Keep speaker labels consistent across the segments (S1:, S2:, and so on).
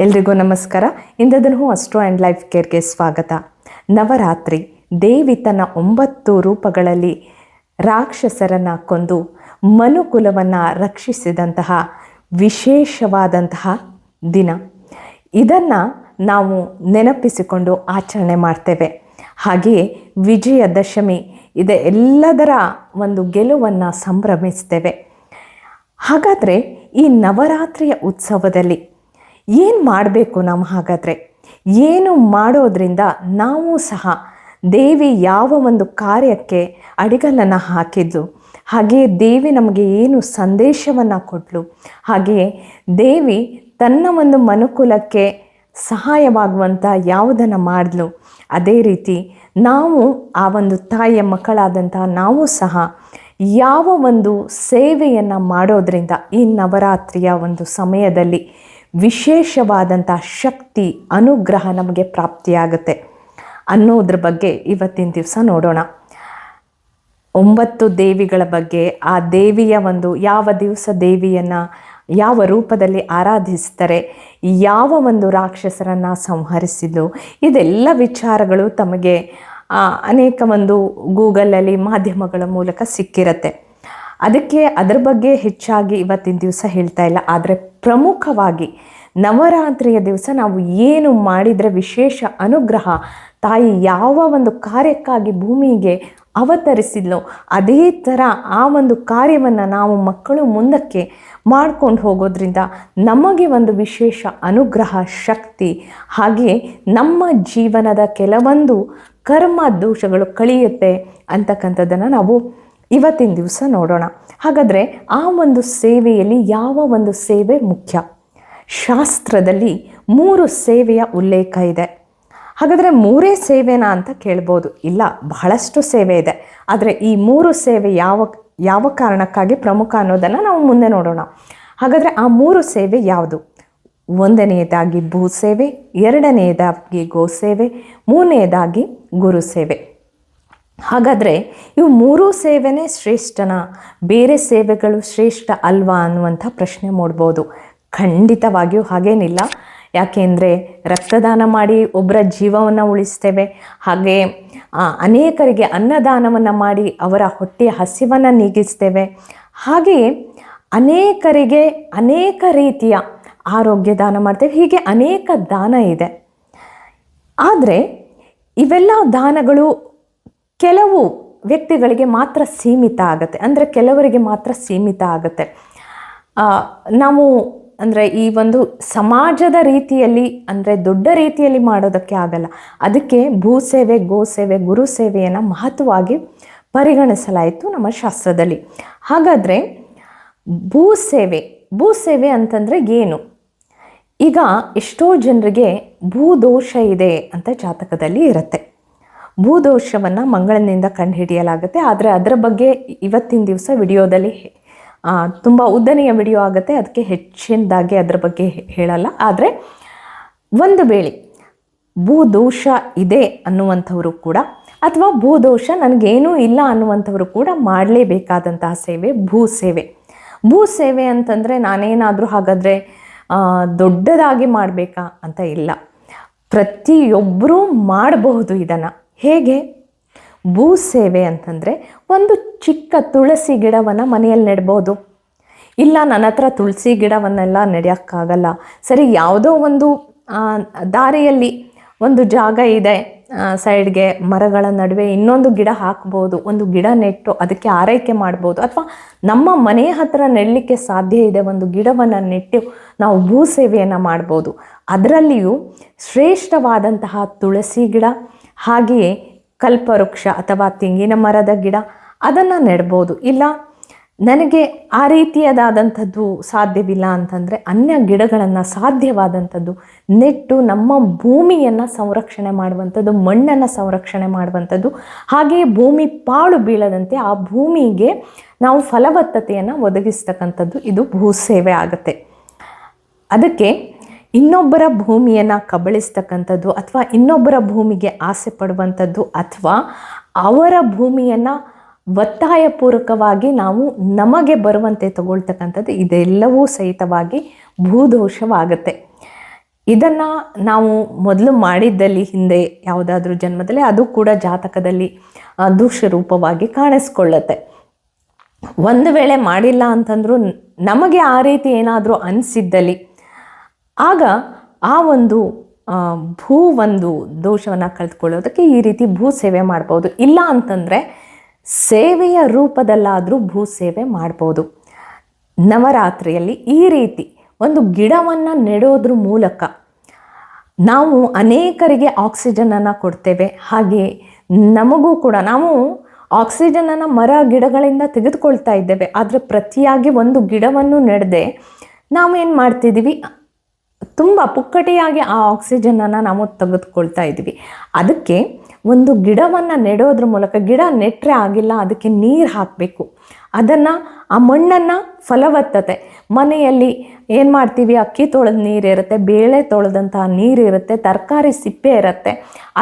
S1: ಎಲ್ರಿಗೂ ನಮಸ್ಕಾರ. ಇಂದದನ್ನು ಅಸ್ಟ್ರೋ ಆ್ಯಂಡ್ ಲೈಫ್ ಕೇರ್ಗೆ ಸ್ವಾಗತ. ನವರಾತ್ರಿ, ದೇವಿ ತನ್ನ ಒಂಬತ್ತು ರೂಪಗಳಲ್ಲಿ ರಾಕ್ಷಸರನ್ನು ಕೊಂದು ಮನುಕುಲವನ್ನು ರಕ್ಷಿಸಿದಂತಹ ವಿಶೇಷವಾದಂತಹ ದಿನ. ಇದನ್ನು ನಾವು ನೆನಪಿಸಿಕೊಂಡು ಆಚರಣೆ ಮಾಡ್ತೇವೆ. ಹಾಗೆಯೇ ವಿಜಯದಶಮಿ ಇದೆ, ಎಲ್ಲದರ ಒಂದು ಗೆಲುವನ್ನು ಸಂಭ್ರಮಿಸ್ತೇವೆ. ಹಾಗಾದರೆ ಈ ನವರಾತ್ರಿಯ ಉತ್ಸವದಲ್ಲಿ ಏನು ಮಾಡಬೇಕು ನಾವು ಹಾಗಾದರೆ? ಏನು ಮಾಡೋದ್ರಿಂದ ನಾವು ಸಹ ದೇವಿ ಯಾವ ಒಂದು ಕಾರ್ಯಕ್ಕೆ ಅಡಿಗಲನ್ನು ಹಾಕಿದ್ಲು ಹಾಗೆಯೇ ದೇವಿ ನಮಗೆ ಏನು ಸಂದೇಶವನ್ನು ಕೊಟ್ಟಳು ಹಾಗೆಯೇ ದೇವಿ ತನ್ನ ಒಂದು ಮನುಕುಲಕ್ಕೆ ಸಹಾಯವಾಗುವಂಥ ಯಾವುದನ್ನು ಮಾಡಿದ್ಲು ಅದೇ ರೀತಿ ನಾವು ಆ ಒಂದು ತಾಯಿಯ ಮಕ್ಕಳಾದಂಥ ನಾವು ಸಹ ಯಾವ ಒಂದು ಸೇವೆಯನ್ನು ಮಾಡೋದರಿಂದ ಈ ನವರಾತ್ರಿಯ ಒಂದು ಸಮಯದಲ್ಲಿ ವಿಶೇಷವಾದಂಥ ಶಕ್ತಿ, ಅನುಗ್ರಹ ನಮಗೆ ಪ್ರಾಪ್ತಿಯಾಗುತ್ತೆ. ಅನ್ನೋದ್ರ ಬಗ್ಗೆ ಇವತ್ತಿನ ದಿವಸ ನೋಡೋಣ. ಒಂಬತ್ತು ದೇವಿಗಳ ಬಗ್ಗೆ, ಆ ದೇವಿಯ ಒಂದು ಯಾವ ದಿವಸ ದೇವಿಯನ್ನು ಯಾವ ರೂಪದಲ್ಲಿ ಆರಾಧಿಸ್ತಾರೆ, ಯಾವ ಒಂದು ರಾಕ್ಷಸರನ್ನು ಸಂಹರಿಸಿದ್ದು, ಇದೆಲ್ಲ ವಿಚಾರಗಳು ತಮಗೆ ಅನೇಕ ಒಂದು ಗೂಗಲಲ್ಲಿ ಮಾಧ್ಯಮಗಳ ಮೂಲಕ ಸಿಕ್ಕಿರತ್ತೆ. ಅದಕ್ಕೆ ಅದರ ಬಗ್ಗೆ ಹೆಚ್ಚಾಗಿ ಇವತ್ತಿನ ದಿವಸ ಹೇಳ್ತಾ ಇಲ್ಲ. ಆದರೆ ಪ್ರಮುಖವಾಗಿ ನವರಾತ್ರಿಯ ದಿವಸ ನಾವು ಏನು ಮಾಡಿದರೆ ವಿಶೇಷ ಅನುಗ್ರಹ ತಾಯಿ ಯಾವ ಒಂದು ಕಾರ್ಯಕ್ಕಾಗಿ ಭೂಮಿಗೆ ಅವತರಿಸಿದ್ಲೋ ಅದೇ ಥರ ಆ ಒಂದು ಕಾರ್ಯವನ್ನು ನಾವು ಮಕ್ಕಳು ಮುಂದಕ್ಕೆ ಮಾಡ್ಕೊಂಡು ಹೋಗೋದ್ರಿಂದ ನಮಗೆ ಒಂದು ವಿಶೇಷ ಅನುಗ್ರಹ, ಶಕ್ತಿ, ಹಾಗೆ ನಮ್ಮ ಜೀವನದ ಕೆಲವೊಂದು ಕರ್ಮ ದೋಷಗಳು ಕಳೆಯುತ್ತೆ ಅಂತಕ್ಕಂಥದ್ದನ್ನು ನಾವು ಇವತ್ತಿನ ದಿವಸ ನೋಡೋಣ. ಹಾಗಾದರೆ ಆ ಒಂದು ಸೇವೆಯಲ್ಲಿ ಯಾವ ಒಂದು ಸೇವೆ ಮುಖ್ಯ? ಶಾಸ್ತ್ರದಲ್ಲಿ ಮೂರು ಸೇವೆಯ ಉಲ್ಲೇಖ ಇದೆ. ಹಾಗಾದರೆ ಮೂರೇ ಸೇವೆನಾ ಅಂತ ಕೇಳ್ಬೋದು. ಇಲ್ಲ, ಬಹಳಷ್ಟು ಸೇವೆ ಇದೆ. ಆದರೆ ಈ ಮೂರು ಸೇವೆ ಯಾವ ಯಾವ ಕಾರಣಕ್ಕಾಗಿ ಪ್ರಮುಖ ಅನ್ನೋದನ್ನು ನಾವು ಮುಂದೆ ನೋಡೋಣ. ಹಾಗಾದರೆ ಆ ಮೂರು ಸೇವೆ ಯಾವುದು? ಒಂದನೆಯದಾಗಿ ಭೂ ಸೇವೆ, ಎರಡನೆಯದಾಗಿ ಗೋ ಸೇವೆ, ಮೂರನೆಯದಾಗಿ ಗುರು ಸೇವೆ. ಹಾಗಾದರೆ ಇವು ಮೂರೂ ಸೇವೆನೇ ಶ್ರೇಷ್ಠನ? ಬೇರೆ ಸೇವೆಗಳು ಶ್ರೇಷ್ಠ ಅಲ್ವಾ ಅನ್ನುವಂಥ ಪ್ರಶ್ನೆ ಮೂಡ್ಬೋದು. ಖಂಡಿತವಾಗಿಯೂ ಹಾಗೇನಿಲ್ಲ. ಯಾಕೆಂದರೆ ರಕ್ತದಾನ ಮಾಡಿ ಒಬ್ಬರ ಜೀವವನ್ನು ಉಳಿಸ್ತೇವೆ. ಹಾಗೆ ಅನೇಕರಿಗೆ ಅನ್ನದಾನವನ್ನು ಮಾಡಿ ಅವರ ಹೊಟ್ಟೆಯ ಹಸಿವನ್ನು ನೀಗಿಸ್ತೇವೆ. ಹಾಗೆಯೇ ಅನೇಕರಿಗೆ ಅನೇಕ ರೀತಿಯ ಆರೋಗ್ಯ ದಾನ ಮಾಡ್ತೇವೆ. ಹೀಗೆ ಅನೇಕ ದಾನ ಇದೆ. ಆದರೆ ಇವೆಲ್ಲ ದಾನಗಳು ಕೆಲವು ವ್ಯಕ್ತಿಗಳಿಗೆ ಮಾತ್ರ ಸೀಮಿತ ಆಗುತ್ತೆ. ಅಂದರೆ ಕೆಲವರಿಗೆ ಮಾತ್ರ ಸೀಮಿತ ಆಗುತ್ತೆ. ನಾವು ಅಂದರೆ ಈ ಒಂದು ಸಮಾಜದ ರೀತಿಯಲ್ಲಿ ಅಂದರೆ ದೊಡ್ಡ ರೀತಿಯಲ್ಲಿ ಮಾಡೋದಕ್ಕೆ ಆಗಲ್ಲ. ಅದಕ್ಕೆ ಭೂಸೇವೆ ಗೋಸೇವೆ ಗುರು ಸೇವೆಯನ್ನು ಮಹತ್ವವಾಗಿ ಪರಿಗಣಿಸಲಾಯಿತು ನಮ್ಮ ಶಾಸ್ತ್ರದಲ್ಲಿ. ಹಾಗಾದರೆ ಭೂಸೇವೆ ಭೂಸೇವೆ ಅಂತಂದರೆ ಏನು? ಈಗ ಎಷ್ಟೋ ಜನರಿಗೆ ಭೂದೋಷ ಇದೆ ಅಂತ ಜಾತಕದಲ್ಲಿ ಇರುತ್ತೆ. ಭೂದೋಷವನ್ನು ಮಂಗಳನಿಂದ ಕಂಡುಹಿಡಿಯಲಾಗುತ್ತೆ. ಆದರೆ ಅದರ ಬಗ್ಗೆ ಇವತ್ತಿನ ದಿವಸ ವಿಡಿಯೋದಲ್ಲಿ ತುಂಬ ಉದ್ದನೆಯ ವಿಡಿಯೋ ಆಗುತ್ತೆ. ಅದಕ್ಕೆ ಹೆಚ್ಚಿನದಾಗಿ ಅದರ ಬಗ್ಗೆ ಹೇಳಲ್ಲ. ಆದರೆ ಒಂದು ವೇಳೆ ಭೂದೋಷ ಇದೆ ಅನ್ನುವಂಥವರು ಕೂಡ, ಅಥವಾ ಭೂದೋಷ ನನಗೇನೂ ಇಲ್ಲ ಅನ್ನುವಂಥವರು ಕೂಡ ಮಾಡಲೇಬೇಕಾದಂತಹ ಸೇವೆ ಭೂ ಸೇವೆ. ಭೂ ಸೇವೆ ಅಂತಂದರೆ ನಾನೇನಾದರೂ ಹಾಗಾದರೆ ದೊಡ್ಡದಾಗಿ ಮಾಡಬೇಕಾ ಅಂತ ಇಲ್ಲ. ಪ್ರತಿಯೊಬ್ಬರೂ ಮಾಡಬಹುದು ಇದನ್ನು. ಹೇಗೆ? ಭೂ ಸೇವೆ ಅಂತಂದರೆ ಒಂದು ಚಿಕ್ಕ ತುಳಸಿ ಗಿಡವನ್ನು ಮನೆಯಲ್ಲಿ ನೆಡ್ಬೋದು. ಇಲ್ಲ ನನ್ನ ಹತ್ರ ತುಳಸಿ ಗಿಡವನ್ನೆಲ್ಲ ನೆಡೆಯೋಕ್ಕಾಗಲ್ಲ. ಸರಿ, ಯಾವುದೋ ಒಂದು ದಾರಿಯಲ್ಲಿ ಒಂದು ಜಾಗ ಇದೆ ಸೈಡ್ಗೆ ಮರಗಳ ನಡುವೆ ಇನ್ನೊಂದು ಗಿಡ ಹಾಕ್ಬೋದು, ಒಂದು ಗಿಡ ನೆಟ್ಟು ಅದಕ್ಕೆ ಆರೈಕೆ ಮಾಡ್ಬೋದು, ಅಥವಾ ನಮ್ಮ ಮನೆಯ ಹತ್ರ ನೆಡಲಿಕ್ಕೆ ಸಾಧ್ಯ ಇದೆ ಒಂದು ಗಿಡವನ್ನು ನೆಟ್ಟು ನಾವು ಭೂ ಸೇವೆಯನ್ನು ಮಾಡ್ಬೋದು. ಅದರಲ್ಲಿಯೂ ಶ್ರೇಷ್ಠವಾದಂತಹ ತುಳಸಿ ಗಿಡ ಹಾಗೆಯೇ ಕಲ್ಪವೃಕ್ಷ ಅಥವಾ ತೆಂಗಿನ ಮರದ ಗಿಡ ಅದನ್ನು ನೆಡ್ಬೋದು. ಇಲ್ಲ, ನನಗೆ ಆ ರೀತಿಯದಾದಂಥದ್ದು ಸಾಧ್ಯವಿಲ್ಲ ಅಂತಂದರೆ ಅನ್ಯ ಗಿಡಗಳನ್ನು ಸಾಧ್ಯವಾದಂಥದ್ದು ನೆಟ್ಟು ನಮ್ಮ ಭೂಮಿಯನ್ನು ಸಂರಕ್ಷಣೆ ಮಾಡುವಂಥದ್ದು, ಮಣ್ಣನ್ನು ಸಂರಕ್ಷಣೆ ಮಾಡುವಂಥದ್ದು, ಹಾಗೆಯೇ ಭೂಮಿ ಪಾಳು ಬೀಳದಂತೆ ಆ ಭೂಮಿಗೆ ನಾವು ಫಲವತ್ತತೆಯನ್ನು ಒದಗಿಸ್ತಕ್ಕಂಥದ್ದು ಇದು ಭೂಸೇವೆ ಆಗುತ್ತೆ. ಅದಕ್ಕೆ ಇನ್ನೊಬ್ಬರ ಭೂಮಿಯನ್ನು ಕಬಳಿಸ್ತಕ್ಕಂಥದ್ದು ಅಥವಾ ಇನ್ನೊಬ್ಬರ ಭೂಮಿಗೆ ಆಸೆ ಪಡುವಂಥದ್ದು ಅಥವಾ ಅವರ ಭೂಮಿಯನ್ನು ಒತ್ತಾಯಪೂರ್ವಕವಾಗಿ ನಾವು ನಮಗೆ ಬರುವಂತೆ ತಗೊಳ್ತಕ್ಕಂಥದ್ದು ಇದೆಲ್ಲವೂ ಸಹಿತವಾಗಿ ಭೂದೋಷವಾಗುತ್ತೆ. ಇದನ್ನು ನಾವು ಮೊದಲು ಮಾಡಿದ್ದಲ್ಲಿ ಹಿಂದೆ ಯಾವುದಾದ್ರೂ ಜನ್ಮದಲ್ಲಿ ಅದು ಕೂಡ ಜಾತಕದಲ್ಲಿ ದೋಷ ರೂಪವಾಗಿ ಕಾಣಿಸ್ಕೊಳ್ಳುತ್ತೆ. ಒಂದು ವೇಳೆ ಮಾಡಿಲ್ಲ ಅಂತಂದರೂ ನಮಗೆ ಆ ರೀತಿ ಏನಾದರೂ ಅನಿಸಿದ್ದಲ್ಲಿ ಆಗ ಆ ಒಂದು ಭೂ ಒಂದು ದೋಷವನ್ನು ಕಳೆದುಕೊಳ್ಳೋದಕ್ಕೆ ಈ ರೀತಿ ಭೂ ಸೇವೆ ಮಾಡ್ಬೋದು. ಇಲ್ಲ ಅಂತಂದರೆ ಸೇವೆಯ ರೂಪದಲ್ಲಾದರೂ ಭೂ ಸೇವೆ ಮಾಡ್ಬೋದು. ನವರಾತ್ರಿಯಲ್ಲಿ ಈ ರೀತಿ ಒಂದು ಗಿಡವನ್ನು ನೆಡೋದ್ರ ಮೂಲಕ ನಾವು ಅನೇಕರಿಗೆ ಆಕ್ಸಿಜನನ್ನು ಕೊಡ್ತೇವೆ. ಹಾಗೆ ನಮಗೂ ಕೂಡ ನಾವು ಆಕ್ಸಿಜನನ್ನು ಮರ ಗಿಡಗಳಿಂದ ತೆಗೆದುಕೊಳ್ತಾ ಇದ್ದೇವೆ. ಆದರೆ ಪ್ರತಿಯಾಗಿ ಒಂದು ಗಿಡವನ್ನು ನೆಡದೆ ನಾವು ಏನು ಮಾಡ್ತಿದ್ದೀವಿ? ತುಂಬ ಪುಕ್ಕಟೆಯಾಗಿ ಆ ಆಕ್ಸಿಜನನ್ನು ನಾವು ತೆಗೆದುಕೊಳ್ತಾ ಇದ್ದೀವಿ. ಅದಕ್ಕೆ ಒಂದು ಗಿಡವನ್ನು ನೆಡೋದ್ರ ಮೂಲಕ ಗಿಡ ನೆಟ್ಟರೆ ಆಗಿಲ್ಲ, ಅದಕ್ಕೆ ನೀರು ಹಾಕಬೇಕು. ಅದನ್ನು ಆ ಮಣ್ಣನ್ನು ಫಲವತ್ತತೆ, ಮನೆಯಲ್ಲಿ ಏನು ಮಾಡ್ತೀವಿ? ಅಕ್ಕಿ ತೊಳೆದ ನೀರಿರುತ್ತೆ ಬೇಳೆ ತೊಳೆದಂತಹ ನೀರಿರುತ್ತೆ ತರಕಾರಿ ಸಿಪ್ಪೆ ಇರುತ್ತೆ.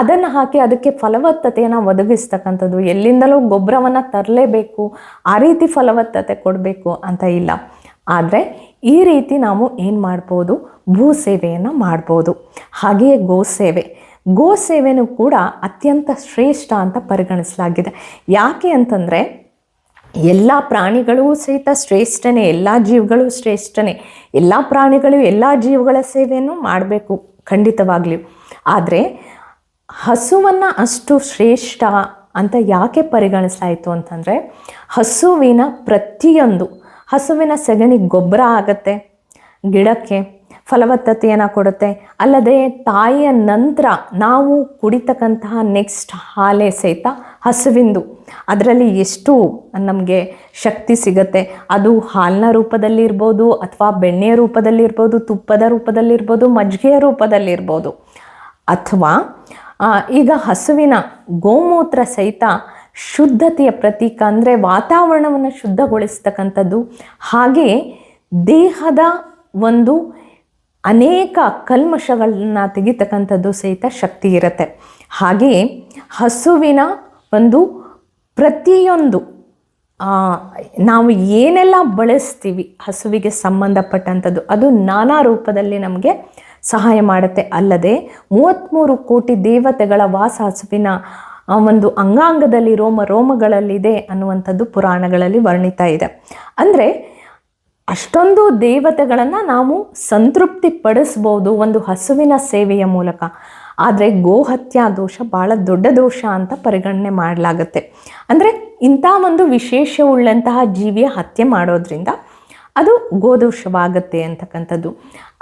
S1: ಅದನ್ನು ಹಾಕಿ ಅದಕ್ಕೆ ಫಲವತ್ತತೆಯನ್ನು ಒದಗಿಸ್ತಕ್ಕಂಥದ್ದು. ಎಲ್ಲಿಂದಲೂ ಗೊಬ್ಬರವನ್ನು ತರಲೇಬೇಕು, ಆ ರೀತಿ ಫಲವತ್ತತೆ ಕೊಡಬೇಕು ಅಂತ ಇಲ್ಲ. ಆದರೆ ಈ ರೀತಿ ನಾವು ಏನು ಮಾಡ್ಬೋದು? ಭೂ ಸೇವೆಯನ್ನು ಮಾಡ್ಬೋದು. ಹಾಗೆಯೇ ಗೋ ಸೇವೆ. ಗೋ ಸೇವೆನೂ ಕೂಡ ಅತ್ಯಂತ ಶ್ರೇಷ್ಠ ಅಂತ ಪರಿಗಣಿಸಲಾಗಿದೆ. ಯಾಕೆ ಅಂತಂದರೆ, ಎಲ್ಲ ಪ್ರಾಣಿಗಳೂ ಸಹಿತ ಶ್ರೇಷ್ಠನೇ, ಎಲ್ಲ ಜೀವಗಳು ಶ್ರೇಷ್ಠನೇ, ಎಲ್ಲ ಪ್ರಾಣಿಗಳು ಎಲ್ಲ ಜೀವಗಳ ಸೇವೆಯನ್ನು ಮಾಡಬೇಕು ಖಂಡಿತವಾಗಲಿ. ಆದರೆ, ಹಸುವನ್ನು ಅಷ್ಟು ಶ್ರೇಷ್ಠ ಅಂತ ಯಾಕೆ ಪರಿಗಣಿಸಲಾಯಿತು ಅಂತಂದರೆ, ಹಸುವಿನ ಪ್ರತಿಯೊಂದು ಹಸುವಿನ ಸಗಣಿಗೆ ಗೊಬ್ಬರ ಆಗತ್ತೆ, ಗಿಡಕ್ಕೆ ಫಲವತ್ತತೆಯನ್ನು ಕೊಡುತ್ತೆ. ಅಲ್ಲದೆ ತಾಯಿಯ ನಂತರ ನಾವು ಕುಡಿತಕ್ಕಂತಹ ನೆಕ್ಸ್ಟ್ ಹಾಲೆ ಸಹಿತ ಹಸುವಿಂದು. ಅದರಲ್ಲಿ ಎಷ್ಟು ನಮಗೆ ಶಕ್ತಿ ಸಿಗತ್ತೆ. ಅದು ಹಾಲಿನ ರೂಪದಲ್ಲಿರ್ಬೋದು ಅಥವಾ ಬೆಣ್ಣೆಯ ರೂಪದಲ್ಲಿರ್ಬೋದು, ತುಪ್ಪದ ರೂಪದಲ್ಲಿರ್ಬೋದು, ಮಜ್ಜಿಗೆಯ ರೂಪದಲ್ಲಿರ್ಬೋದು. ಅಥವಾ ಈಗ ಹಸುವಿನ ಗೋಮೂತ್ರ ಸಹಿತ ಶುದ್ಧತೆಯ ಪ್ರತೀಕ ಅಂದರೆ ವಾತಾವರಣವನ್ನು ಶುದ್ಧಗೊಳಿಸ್ತಕ್ಕಂಥದ್ದು. ಹಾಗೆ ದೇಹದ ಒಂದು ಅನೇಕ ಕಲ್ಮಶಗಳನ್ನ ತೆಗಿತಕ್ಕಂಥದ್ದು ಸಹಿತ ಶಕ್ತಿ ಇರುತ್ತೆ. ಹಾಗೆಯೇ ಹಸುವಿನ ಒಂದು ಪ್ರತಿಯೊಂದು ನಾವು ಏನೆಲ್ಲ ಬಳಸ್ತೀವಿ ಹಸುವಿಗೆ ಸಂಬಂಧಪಟ್ಟಂಥದ್ದು, ಅದು ನಾನಾ ರೂಪದಲ್ಲಿ ನಮಗೆ ಸಹಾಯ ಮಾಡುತ್ತೆ. ಅಲ್ಲದೆ ಮೂವತ್ತ್ಮೂರು ಕೋಟಿ ದೇವತೆಗಳ ವಾಸ ಹಸುವಿನ ಒಂದು ಅಂಗಾಂಗದಲ್ಲಿ ರೋಮ, ರೋಮಗಳಲ್ಲಿದೆ ಅನ್ನುವಂಥದ್ದು ಪುರಾಣಗಳಲ್ಲಿ ವರ್ಣಿತ ಇದೆ. ಅಂದರೆ ಅಷ್ಟೊಂದು ದೇವತೆಗಳನ್ನು ನಾವು ಸಂತೃಪ್ತಿ ಪಡಿಸ್ಬೋದು ಒಂದು ಹಸುವಿನ ಸೇವೆಯ ಮೂಲಕ. ಆದರೆ ಗೋಹತ್ಯಾ ದೋಷ ಭಾಳ ದೊಡ್ಡ ದೋಷ ಅಂತ ಪರಿಗಣನೆ ಮಾಡಲಾಗುತ್ತೆ. ಅಂದರೆ ಇಂಥ ಒಂದು ವಿಶೇಷವುಳ್ಳಂತಹ ಜೀವಿಯ ಹತ್ಯೆ ಮಾಡೋದ್ರಿಂದ ಅದು ಗೋದೋಷವಾಗುತ್ತೆ ಅಂತಕ್ಕಂಥದ್ದು.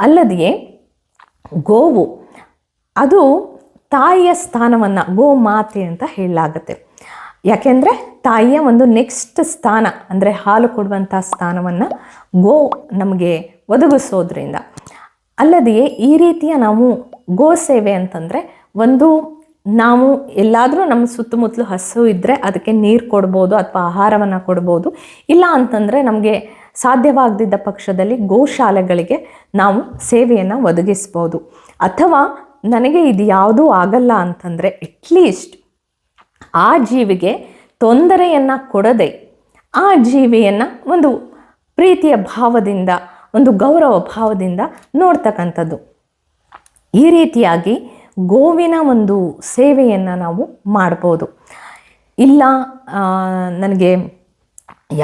S1: ಅಲ್ಲದೆಯೇ ಗೋವು, ಅದು ತಾಯಿಯ ಸ್ಥಾನವನ್ನು ಗೋಮಾತೆ ಅಂತ ಹೇಳಲಾಗುತ್ತೆ. ಯಾಕೆಂದರೆ ತಾಯಿಯ ಒಂದು ನೆಕ್ಸ್ಟ್ ಸ್ಥಾನ, ಅಂದರೆ ಹಾಲು ಕೊಡುವಂಥ ಸ್ಥಾನವನ್ನು ಗೋ ನಮಗೆ ಒದಗಿಸೋದ್ರಿಂದ. ಅಲ್ಲದೆಯೇ ಈ ರೀತಿಯ ನಾವು ಗೋ ಸೇವೆ ಅಂತಂದರೆ ಒಂದು ನಾವು ಎಲ್ಲಾದರೂ ನಮ್ಮ ಸುತ್ತಮುತ್ತಲು ಹಸು ಇದ್ದರೆ ಅದಕ್ಕೆ ನೀರು ಕೊಡ್ಬೋದು ಅಥವಾ ಆಹಾರವನ್ನು ಕೊಡ್ಬೋದು. ಇಲ್ಲ ಅಂತಂದರೆ ನಮಗೆ ಸಾಧ್ಯವಾಗದಿದ್ದ ಪಕ್ಷದಲ್ಲಿ ಗೋಶಾಲೆಗಳಿಗೆ ನಾವು ಸೇವೆಯನ್ನು ಒದಗಿಸ್ಬೋದು. ಅಥವಾ ನನಗೆ ಇದು ಯಾವುದೂ ಆಗಲ್ಲ ಅಂತಂದರೆ ಅಟ್ಲೀಸ್ಟ್ ಆ ಜೀವಿಗೆ ತೊಂದರೆಯನ್ನು ಕೊಡದೆ ಆ ಜೀವಿಯನ್ನು ಒಂದು ಪ್ರೀತಿಯ ಭಾವದಿಂದ, ಒಂದು ಗೌರವ ಭಾವದಿಂದ ನೋಡ್ತಕ್ಕಂಥದ್ದು. ಈ ರೀತಿಯಾಗಿ ಗೋವಿನ ಒಂದು ಸೇವೆಯನ್ನು ನಾವು ಮಾಡ್ಬೋದು. ಇಲ್ಲ ನನಗೆ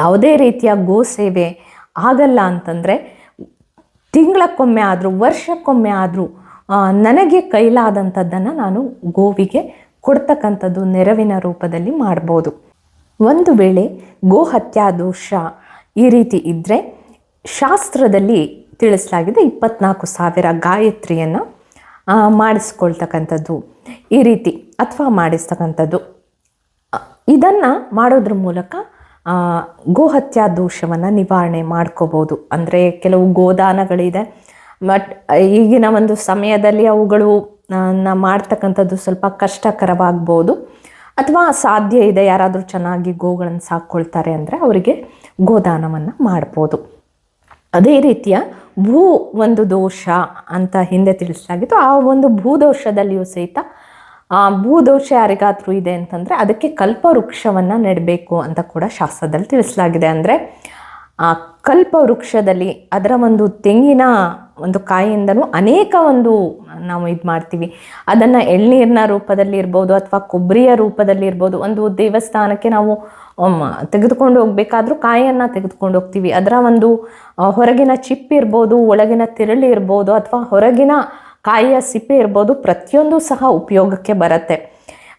S1: ಯಾವುದೇ ರೀತಿಯ ಗೋ ಸೇವೆ ಆಗಲ್ಲ ಅಂತಂದರೆ ತಿಂಗಳಕ್ಕೊಮ್ಮೆ ಆದರೂ, ವರ್ಷಕ್ಕೊಮ್ಮೆ ಆದರೂ ನನಗೆ ಕೈಲಾದಂಥದ್ದನ್ನು ನಾನು ಗೋವಿಗೆ ಕೊಡ್ತಕ್ಕಂಥದ್ದು ನೆರವಿನ ರೂಪದಲ್ಲಿ ಮಾಡ್ಬೋದು. ಒಂದು ವೇಳೆ ಗೋಹತ್ಯಾ ದೋಷ ಈ ರೀತಿ ಇದ್ದರೆ ಶಾಸ್ತ್ರದಲ್ಲಿ ತಿಳಿಸಲಾಗಿದೆ ಇಪ್ಪತ್ನಾಲ್ಕು ಸಾವಿರ ಗಾಯತ್ರಿಯನ್ನು ಮಾಡಿಸ್ಕೊಳ್ತಕ್ಕಂಥದ್ದು ಈ ರೀತಿ ಅಥವಾ ಮಾಡಿಸ್ತಕ್ಕಂಥದ್ದು. ಇದನ್ನು ಮಾಡೋದ್ರ ಮೂಲಕ ಗೋಹತ್ಯಾ ದೋಷವನ್ನು ನಿವಾರಣೆ ಮಾಡ್ಕೋಬೋದು. ಅಂದರೆ ಕೆಲವು ಗೋದಾನಗಳಿದೆ ಬಟ್ ಈಗಿನ ಒಂದು ಸಮಯದಲ್ಲಿ ಅವುಗಳು ಮಾಡ್ತಕ್ಕಂಥದ್ದು ಸ್ವಲ್ಪ ಕಷ್ಟಕರವಾಗ್ಬೋದು. ಅಥವಾ ಸಾಧ್ಯ ಇದೆ ಯಾರಾದರೂ ಚೆನ್ನಾಗಿ ಗೋಗಳನ್ನು ಸಾಕ್ಕೊಳ್ತಾರೆ ಅಂದರೆ ಅವರಿಗೆ ಗೋದಾನವನ್ನು ಮಾಡ್ಬೋದು. ಅದೇ ರೀತಿಯ ಭೂ ಒಂದು ದೋಷ ಅಂತ ಹಿಂದೆ ತಿಳಿಸಲಾಗಿತ್ತು. ಆ ಒಂದು ಭೂದೋಷದಲ್ಲಿಯೂ ಸಹಿತ, ಆ ಭೂದೋಷ ಯಾರಿಗಾದರೂ ಇದೆ ಅಂತಂದರೆ ಅದಕ್ಕೆ ಕಲ್ಪವೃಕ್ಷವನ್ನು ನೆಡಬೇಕು ಅಂತ ಕೂಡ ಶಾಸ್ತ್ರದಲ್ಲಿ ತಿಳಿಸಲಾಗಿದೆ. ಅಂದರೆ ಆ ಕಲ್ಪ ವೃಕ್ಷದಲ್ಲಿ ಅದರ ಒಂದು ತೆಂಗಿನ ಒಂದು ಕಾಯಿಯಿಂದನೂ ಅನೇಕ ಒಂದು ನಾವು ಇದು ಮಾಡ್ತೀವಿ. ಅದನ್ನು ಎಳ್ನೀರಿನ ರೂಪದಲ್ಲಿ ಇರ್ಬೋದು ಅಥವಾ ಕೊಬ್ಬರಿಯ ರೂಪದಲ್ಲಿ ಇರ್ಬೋದು ಒಂದು ದೇವಸ್ಥಾನಕ್ಕೆ ನಾವು ತೆಗೆದುಕೊಂಡು ಹೋಗ್ಬೇಕಾದ್ರೂ ಕಾಯಿಯನ್ನು ತೆಗೆದುಕೊಂಡು ಹೋಗ್ತೀವಿ. ಅದರ ಒಂದು ಹೊರಗಿನ ಚಿಪ್ ಇರ್ಬೋದು, ಒಳಗಿನ ತಿರುಳಿ ಇರ್ಬೋದು ಅಥವಾ ಹೊರಗಿನ ಕಾಯಿಯ ಸಿಪ್ಪೆ ಇರ್ಬೋದು ಪ್ರತಿಯೊಂದು ಸಹ ಉಪಯೋಗಕ್ಕೆ ಬರುತ್ತೆ.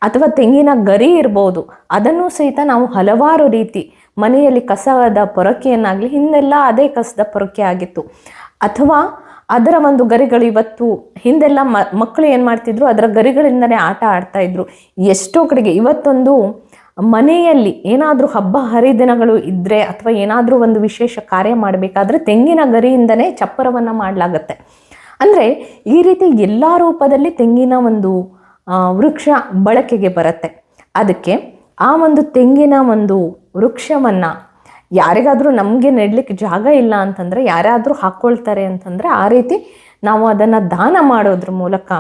S1: ಅಥವಾ ತೆಂಗಿನ ಗರಿ ಇರ್ಬೋದು, ಅದನ್ನು ಸಹಿತ ನಾವು ಹಲವಾರು ರೀತಿ ಮನೆಯಲ್ಲಿ ಕಸದ ಪೊರಕೆಯನ್ನಾಗಲಿ, ಹಿಂದೆಲ್ಲ ಅದೇ ಕಸದ ಪೊರಕೆ ಆಗಿತ್ತು. ಅಥವಾ ಅದರ ಒಂದು ಗರಿಗಳು ಇವತ್ತು, ಹಿಂದೆಲ್ಲ ಮಕ್ಕಳು ಏನು ಮಾಡ್ತಿದ್ರು, ಅದರ ಗರಿಗಳಿಂದಲೇ ಆಟ ಆಡ್ತಾ ಇದ್ರು. ಎಷ್ಟೋ ಕಡೆಗೆ ಇವತ್ತೊಂದು ಮನೆಯಲ್ಲಿ ಏನಾದರೂ ಹಬ್ಬ ಹರಿದಿನಗಳು ಇದ್ದರೆ ಅಥವಾ ಏನಾದರೂ ಒಂದು ವಿಶೇಷ ಕಾರ್ಯ ಮಾಡಬೇಕಾದ್ರೆ ತೆಂಗಿನ ಗರಿಯಿಂದನೇ ಚಪ್ಪರವನ್ನು ಮಾಡಲಾಗತ್ತೆ. ಅಂದರೆ ಈ ರೀತಿ ಎಲ್ಲ ರೂಪದಲ್ಲಿ ತೆಂಗಿನ ಒಂದು ವೃಕ್ಷ ಬಳಕೆಗೆ ಬರುತ್ತೆ. ಅದಕ್ಕೆ ಆ ಒಂದು ತೆಂಗಿನ ಒಂದು ವೃಕ್ಷವನ್ನು ಯಾರಿಗಾದರೂ ನಮಗೆ ನೆಡ್ಲಿಕ್ಕೆ ಜಾಗ ಇಲ್ಲ ಅಂತಂದರೆ ಯಾರಾದರೂ ಹಾಕ್ಕೊಳ್ತಾರೆ ಅಂತಂದರೆ ಆ ರೀತಿ ನಾವು ಅದನ್ನು ದಾನ ಮಾಡೋದ್ರ ಮೂಲಕ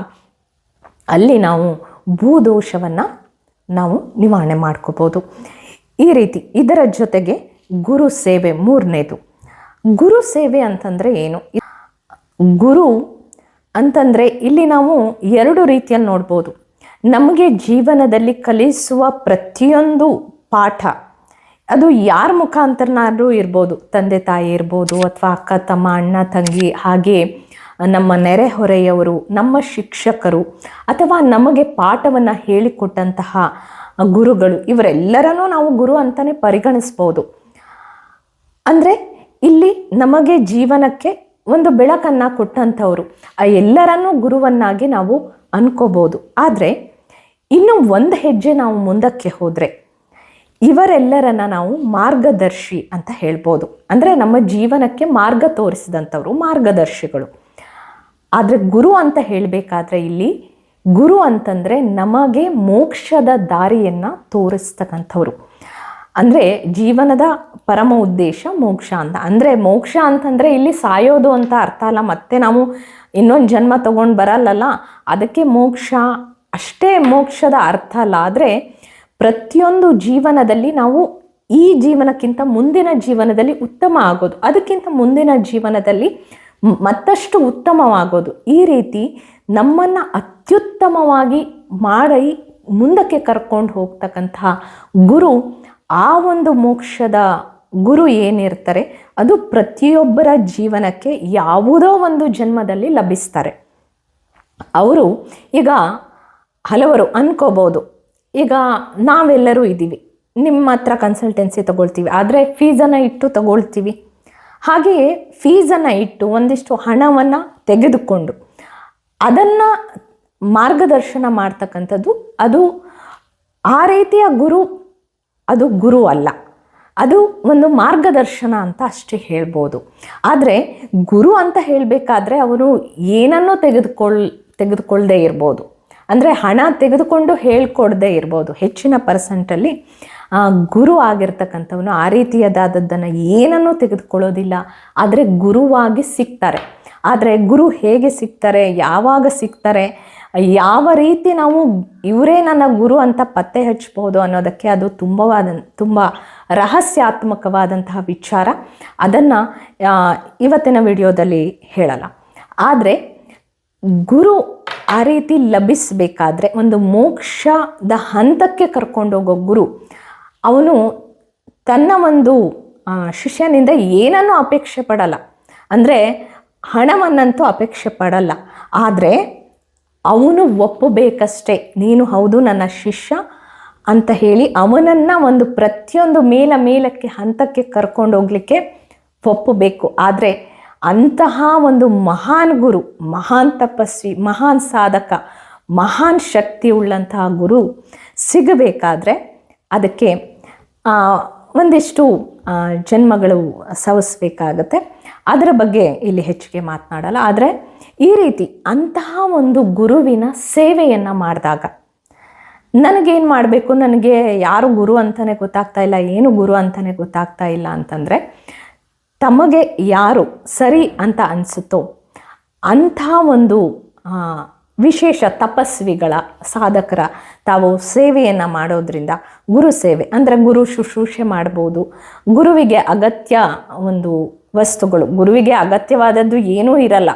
S1: ಅಲ್ಲಿ ನಾವು ಭೂದೋಷವನ್ನು ನಾವು ನಿವಾರಣೆ ಮಾಡ್ಕೋಬೋದು. ಈ ರೀತಿ ಇದರ ಜೊತೆಗೆ ಗುರು ಸೇವೆ ಮೂರನೇದು. ಗುರು ಸೇವೆ ಅಂತಂದರೆ ಏನು? ಗುರು ಅಂತಂದರೆ ಇಲ್ಲಿ ನಾವು ಎರಡು ರೀತಿಯಲ್ಲಿ ನೋಡ್ಬೋದು. ನಮಗೆ ಜೀವನದಲ್ಲಿ ಕಲಿಸುವ ಪ್ರತಿಯೊಂದು ಪಾಠ, ಅದು ಯಾರ ಮುಖಾಂತರನಾದರೂ ಇರ್ಬೋದು. ತಂದೆ ತಾಯಿ ಇರ್ಬೋದು ಅಥವಾ ಅಕ್ಕ, ತಮ್ಮ, ಅಣ್ಣ, ತಂಗಿ, ಹಾಗೆ ನಮ್ಮ ನೆರೆಹೊರೆಯವರು ನಮ್ಮ ಶಿಕ್ಷಕರು ಅಥವಾ ನಮಗೆ ಪಾಠವನ್ನು ಹೇಳಿಕೊಟ್ಟಂತಹ ಗುರುಗಳು, ಇವರೆಲ್ಲರನ್ನೂ ನಾವು ಗುರು ಅಂತಲೇ ಪರಿಗಣಿಸ್ಬೋದು. ಅಂದರೆ ಇಲ್ಲಿ ನಮಗೆ ಜೀವನಕ್ಕೆ ಒಂದು ಬೆಳಕನ್ನು ಕೊಟ್ಟಂಥವ್ರು. ಆ ಎಲ್ಲರನ್ನೂ ಗುರುವನ್ನಾಗಿ ನಾವು ಅನ್ಕೋಬೋದು. ಆದರೆ, ಇನ್ನು ಒಂದು ಹೆಜ್ಜೆ ನಾವು ಮುಂದಕ್ಕೆ ಹೋದರೆ, ಇವರೆಲ್ಲರನ್ನ ನಾವು ಮಾರ್ಗದರ್ಶಿ ಅಂತ ಹೇಳ್ಬೋದು. ಅಂದರೆ ನಮ್ಮ ಜೀವನಕ್ಕೆ ಮಾರ್ಗ ತೋರಿಸಿದಂಥವ್ರು, ಮಾರ್ಗದರ್ಶಿಗಳು. ಆದರೆ ಗುರು ಅಂತ ಹೇಳಬೇಕಾದ್ರೆ ಇಲ್ಲಿ, ಗುರು ಅಂತಂದರೆ ನಮಗೆ ಮೋಕ್ಷದ ದಾರಿಯನ್ನು ತೋರಿಸ್ತಕ್ಕಂಥವ್ರು. ಅಂದರೆ ಜೀವನದ ಪರಮ ಉದ್ದೇಶ ಮೋಕ್ಷ ಅಂತ. ಅಂದರೆ ಮೋಕ್ಷ ಅಂತಂದರೆ ಇಲ್ಲಿ ಸಾಯೋದು ಅಂತ ಅರ್ಥ ಅಲ್ಲ. ಮತ್ತೆ ನಾವು ಇನ್ನೊಂದು ಜನ್ಮ ತಗೊಂಡು ಬರಲ್ಲಲ್ಲ. ಅದಕ್ಕೆ ಮೋಕ್ಷ ಅಷ್ಟೇ ಮೋಕ್ಷದ ಅರ್ಥ ಅಲ್ಲ. ಆದರೆ ಪ್ರತಿಯೊಂದು ಜೀವನದಲ್ಲಿ ನಾವು ಈ ಜೀವನಕ್ಕಿಂತ ಮುಂದಿನ ಜೀವನದಲ್ಲಿ ಉತ್ತಮ ಆಗೋದು. ಅದಕ್ಕಿಂತ ಮುಂದಿನ ಜೀವನದಲ್ಲಿ ಮತ್ತಷ್ಟು ಉತ್ತಮವಾಗೋದು. ಈ ರೀತಿ ನಮ್ಮನ್ನು ಅತ್ಯುತ್ತಮವಾಗಿ ಮಾಡಿ ಮುಂದಕ್ಕೆ ಕರ್ಕೊಂಡು ಹೋಗ್ತಕ್ಕಂತಹ ಗುರು ಆ ಒಂದು ಮೋಕ್ಷದ ಗುರು ಏನಿರ್ತಾರೆ, ಅದು ಪ್ರತಿಯೊಬ್ಬರ ಜೀವನಕ್ಕೆ ಯಾವುದೋ ಒಂದು ಜನ್ಮದಲ್ಲಿ ಲಭಿಸ್ತಾರೆ. ಅವರು ಈಗ ಹಲವರು ಅನ್ಕೋಬೋದು, ಈಗ ನಾವೆಲ್ಲರೂ ಇದ್ದೀವಿ, ನಿಮ್ಮ ಹತ್ರ ಕನ್ಸಲ್ಟೆನ್ಸಿ ತಗೊಳ್ತೀವಿ, ಆದರೆ ಫೀಸನ್ನು ಇಟ್ಟು ತಗೊಳ್ತೀವಿ. ಹಾಗೆಯೇ ಫೀಸನ್ನು ಇಟ್ಟು ಒಂದಿಷ್ಟು ಹಣವನ್ನು ತೆಗೆದುಕೊಂಡು ಅದನ್ನು ಮಾರ್ಗದರ್ಶನ ಮಾಡ್ತಕ್ಕಂಥದ್ದು ಅದು ಆ ರೀತಿಯ ಗುರು ಅದು ಗುರು ಅಲ್ಲ. ಅದು ಒಂದು ಮಾರ್ಗದರ್ಶನ ಅಂತ ಅಷ್ಟೇ ಹೇಳ್ಬೋದು. ಆದರೆ ಗುರು ಅಂತ ಹೇಳಬೇಕಾದ್ರೆ ಅವನು ಏನನ್ನೂ ತೆಗೆದುಕೊಳ್ ತೆಗೆದುಕೊಳ್ಳದೆ ಇರ್ಬೋದು. ಅಂದರೆ ಹಣ ತೆಗೆದುಕೊಂಡು ಹೇಳ್ಕೊಡದೆ ಇರ್ಬೋದು. ಹೆಚ್ಚಿನ ಪರ್ಸೆಂಟಲ್ಲಿ ಗುರು ಆಗಿರ್ತಕ್ಕಂಥವನು ಆ ರೀತಿಯದಾದದ್ದನ್ನು ಏನನ್ನೂ ತೆಗೆದುಕೊಳ್ಳೋದಿಲ್ಲ. ಆದರೆ ಗುರುವಾಗಿ ಸಿಗ್ತಾರೆ. ಆದರೆ ಗುರು ಹೇಗೆ ಸಿಗ್ತಾರೆ, ಯಾವಾಗ ಸಿಗ್ತಾರೆ ಯಾವ ರೀತಿ ನಾವು ಇವರೇ ನನ್ನ ಗುರು ಅಂತ ಪತ್ತೆ ಹಚ್ಚಬಹುದು ಅನ್ನೋದಕ್ಕೆ ಅದು ತುಂಬವಾದ, ತುಂಬ ರಹಸ್ಯಾತ್ಮಕವಾದಂತಹ ವಿಚಾರ. ಅದನ್ನು ಇವತ್ತಿನ ವಿಡಿಯೋದಲ್ಲಿ ಹೇಳಲ್ಲ. ಆದರೆ, ಗುರು ಆ ರೀತಿ ಲಭಿಸಬೇಕಾದ್ರೆ, ಒಂದು ಮೋಕ್ಷದ ಹಂತಕ್ಕೆ ಕರ್ಕೊಂಡೋಗೋ ಗುರು, ಅವನು ತನ್ನ ಒಂದು ಶಿಷ್ಯನಿಂದ ಏನನ್ನೂ ಅಪೇಕ್ಷೆ ಪಡಲ್ಲ. ಅಂದರೆ, ಹಣವನ್ನಂತೂ ಅಪೇಕ್ಷೆ ಪಡಲ್ಲ. ಆದರೆ ಅವನು ಒಪ್ಪಬೇಕಷ್ಟೇ. ನೀನು ಹೌದು, ನನ್ನ ಶಿಷ್ಯ ಅಂತ ಹೇಳಿ ಅವನನ್ನು ಒಂದು ಪ್ರತಿಯೊಂದು ಮೇಲ ಮೇಲಕ್ಕೆ ಹಂತಕ್ಕೆ ಕರ್ಕೊಂಡು ಹೋಗ್ಲಿಕ್ಕೆ ಒಪ್ಪಬೇಕು. ಆದರೆ ಅಂತಹ ಒಂದು ಮಹಾನ್ ಗುರು, ಮಹಾನ್ ತಪಸ್ವಿ, ಮಹಾನ್ ಸಾಧಕ, ಮಹಾನ್ ಶಕ್ತಿ ಉಳ್ಳಂತಹ ಗುರು ಸಿಗಬೇಕಾದ್ರೆ ಅದಕ್ಕೆ ಒಂದಿಷ್ಟು ಜನ್ಮಗಳು ಸವಿಸ್ಬೇಕಾಗತ್ತೆ. ಅದರ ಬಗ್ಗೆ ಇಲ್ಲಿ ಹೆಚ್ಚಿಗೆ ಮಾತನಾಡಲ್ಲ. ಆದರೆ ಈ ರೀತಿ ಅಂತಹ ಒಂದು ಗುರುವಿನ ಸೇವೆಯನ್ನು ಮಾಡಿದಾಗ ನನಗೇನು ಮಾಡಬೇಕು? ನನಗೆ ಯಾರು ಗುರು ಅಂತಲೇ ಗೊತ್ತಾಗ್ತಾ ಇಲ್ಲ, ಏನು ಗುರು ಅಂತಲೇ ಗೊತ್ತಾಗ್ತಾ ಇಲ್ಲ ಅಂತಂದರೆ ತಮಗೆ ಯಾರು ಸರಿ ಅಂತ ಅನಿಸುತ್ತೋ ಅಂಥ ಒಂದು ವಿಶೇಷ ತಪಸ್ವಿಗಳ ಸಾಧಕರ ತಾವು ಸೇವೆಯನ್ನು ಮಾಡೋದ್ರಿಂದ ಗುರು ಸೇವೆ, ಅಂದರೆ ಗುರು ಶುಶ್ರೂಷೆ ಮಾಡ್ಬೋದು. ಗುರುವಿಗೆ ಅಗತ್ಯ ಒಂದು ವಸ್ತುಗಳು, ಗುರುವಿಗೆ ಅಗತ್ಯವಾದದ್ದು ಏನೂ ಇರಲ್ಲ.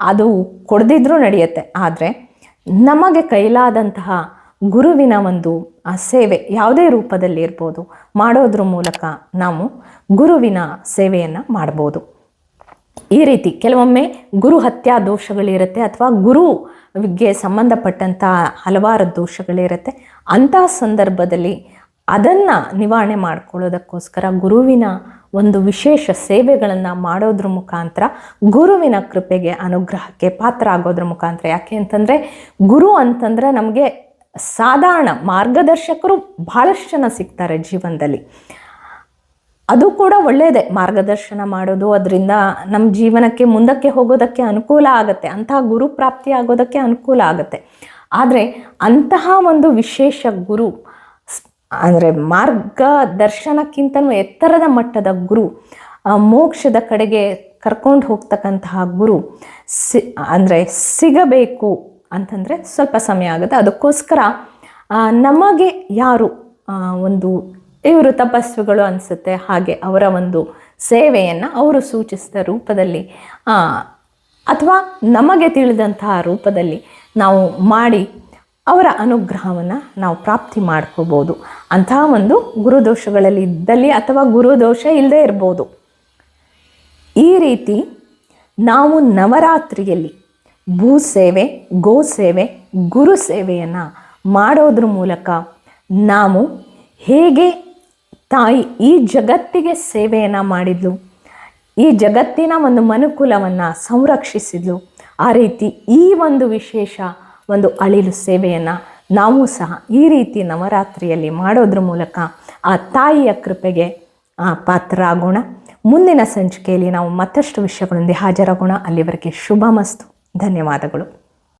S1: ಅದು ಕೊಡದಿದ್ರೂ ನಡೆಯುತ್ತೆ. ಆದರೆ ನಮಗೆ ಕೈಲಾದಂತಹ ಗುರುವಿನ ಒಂದು, ಆ ಸೇವೆ ಯಾವುದೇ ರೂಪದಲ್ಲಿ ಇರ್ಬೋದು, ಮಾಡೋದ್ರ ಮೂಲಕ ನಾವು ಗುರುವಿನ ಸೇವೆಯನ್ನು ಮಾಡ್ಬೋದು. ಈ ರೀತಿ ಕೆಲವೊಮ್ಮೆ ಗುರು ಹತ್ಯಾ ದೋಷಗಳಿರುತ್ತೆ ಅಥವಾ ಗುರುವಿಗೆ ಸಂಬಂಧಪಟ್ಟಂಥ ಹಲವಾರು ದೋಷಗಳಿರುತ್ತೆ. ಅಂಥ ಸಂದರ್ಭದಲ್ಲಿ ಅದನ್ನು ನಿವಾರಣೆ ಮಾಡ್ಕೊಳ್ಳೋದಕ್ಕೋಸ್ಕರ ಗುರುವಿನ ಒಂದು ವಿಶೇಷ ಸೇವೆಗಳನ್ನು ಮಾಡೋದ್ರ ಮುಖಾಂತರ, ಗುರುವಿನ ಕೃಪೆಗೆ ಅನುಗ್ರಹಕ್ಕೆ ಪಾತ್ರ ಆಗೋದ್ರ ಮುಖಾಂತರ. ಯಾಕೆ ಅಂತಂದರೆ ಗುರು ಅಂತಂದರೆ ನಮಗೆ ಸಾಧಾರಣ ಮಾರ್ಗದರ್ಶಕರು ಭಾಳಷ್ಟು ಜನ ಸಿಗ್ತಾರೆ ಜೀವನದಲ್ಲಿ. ಅದು ಕೂಡ ಒಳ್ಳೆಯದೇ ಮಾರ್ಗದರ್ಶನ ಮಾಡೋದು, ಅದರಿಂದ ನಮ್ಮ ಜೀವನಕ್ಕೆ ಮುಂದಕ್ಕೆ ಹೋಗೋದಕ್ಕೆ ಅನುಕೂಲ ಆಗುತ್ತೆ. ಅಂತಹ ಗುರು ಪ್ರಾಪ್ತಿ ಆಗೋದಕ್ಕೆ ಅನುಕೂಲ ಆಗುತ್ತೆ. ಆದರೆ ಅಂತಹ ಒಂದು ವಿಶೇಷ ಗುರು ಅಂದರೆ ಮಾರ್ಗದರ್ಶನಕ್ಕಿಂತನೂ ಎತ್ತರದ ಮಟ್ಟದ ಗುರು ಮೋಕ್ಷದ ಕಡೆಗೆ ಕರ್ಕೊಂಡು ಹೋಗ್ತಕ್ಕಂತಹ ಗುರು ಸಿ, ಅಂದರೆ ಸಿಗಬೇಕು ಅಂತಂದರೆ ಸ್ವಲ್ಪ ಸಮಯ ಆಗುತ್ತೆ. ಅದಕ್ಕೋಸ್ಕರ ನಮಗೆ ಯಾರು ಒಂದು ಇವರು ತಪಸ್ವಿಗಳು ಅನಿಸುತ್ತೆ. ಹಾಗೆ ಅವರ ಒಂದು ಸೇವೆಯನ್ನು ಅವರು ಸೂಚಿಸಿದ ರೂಪದಲ್ಲಿ ಅಥವಾ ನಮಗೆ ತಿಳಿದಂತಹ ರೂಪದಲ್ಲಿ ನಾವು ಮಾಡಿ ಅವರ ಅನುಗ್ರಹವನ್ನು ನಾವು ಪ್ರಾಪ್ತಿ ಮಾಡ್ಕೋಬೋದು. ಅಂತಹ ಒಂದು ಗುರುದೋಷಗಳಲ್ಲಿ ಇದ್ದಲ್ಲಿ ಅಥವಾ ಗುರುದೋಷ ಇಲ್ಲದೆ ಇರ್ಬೋದು. ಈ ರೀತಿ ನಾವು ನವರಾತ್ರಿಯಲ್ಲಿ ಭೂ ಸೇವೆ, ಗೋ ಸೇವೆ, ಗುರು ಸೇವೆಯನ್ನು ಮಾಡೋದ್ರ ಮೂಲಕ ನಾವು ಹೇಗೆ ತಾಯಿ ಈ ಜಗತ್ತಿಗೆ ಸೇವೆಯನ್ನು ಮಾಡಿದ್ಲು. ಈ ಜಗತ್ತಿನ ಒಂದು ಮನುಕುಲವನ್ನು ಸಂರಕ್ಷಿಸಿದ್ಲು. ಆ ರೀತಿ ಈ ಒಂದು ವಿಶೇಷ ಒಂದು ಅಳಿಲು ಸೇವೆಯನ್ನು ನಾವು ಸಹ ಈ ರೀತಿ ನವರಾತ್ರಿಯಲ್ಲಿ ಮಾಡೋದ್ರ ಮೂಲಕ ಆ ತಾಯಿಯ ಕೃಪೆಗೆ ಆ, ಪಾತ್ರರಾಗೋಣ. ಮುಂದಿನ ಸಂಚಿಕೆಯಲ್ಲಿ ನಾವು ಮತ್ತಷ್ಟು ವಿಷಯಗಳೊಂದಿಗೆ ಹಾಜರಾಗೋಣ. ಅಲ್ಲಿವರೆಗೆ ಶುಭ ಮಸ್ತು ಧನ್ಯವಾದಗಳು.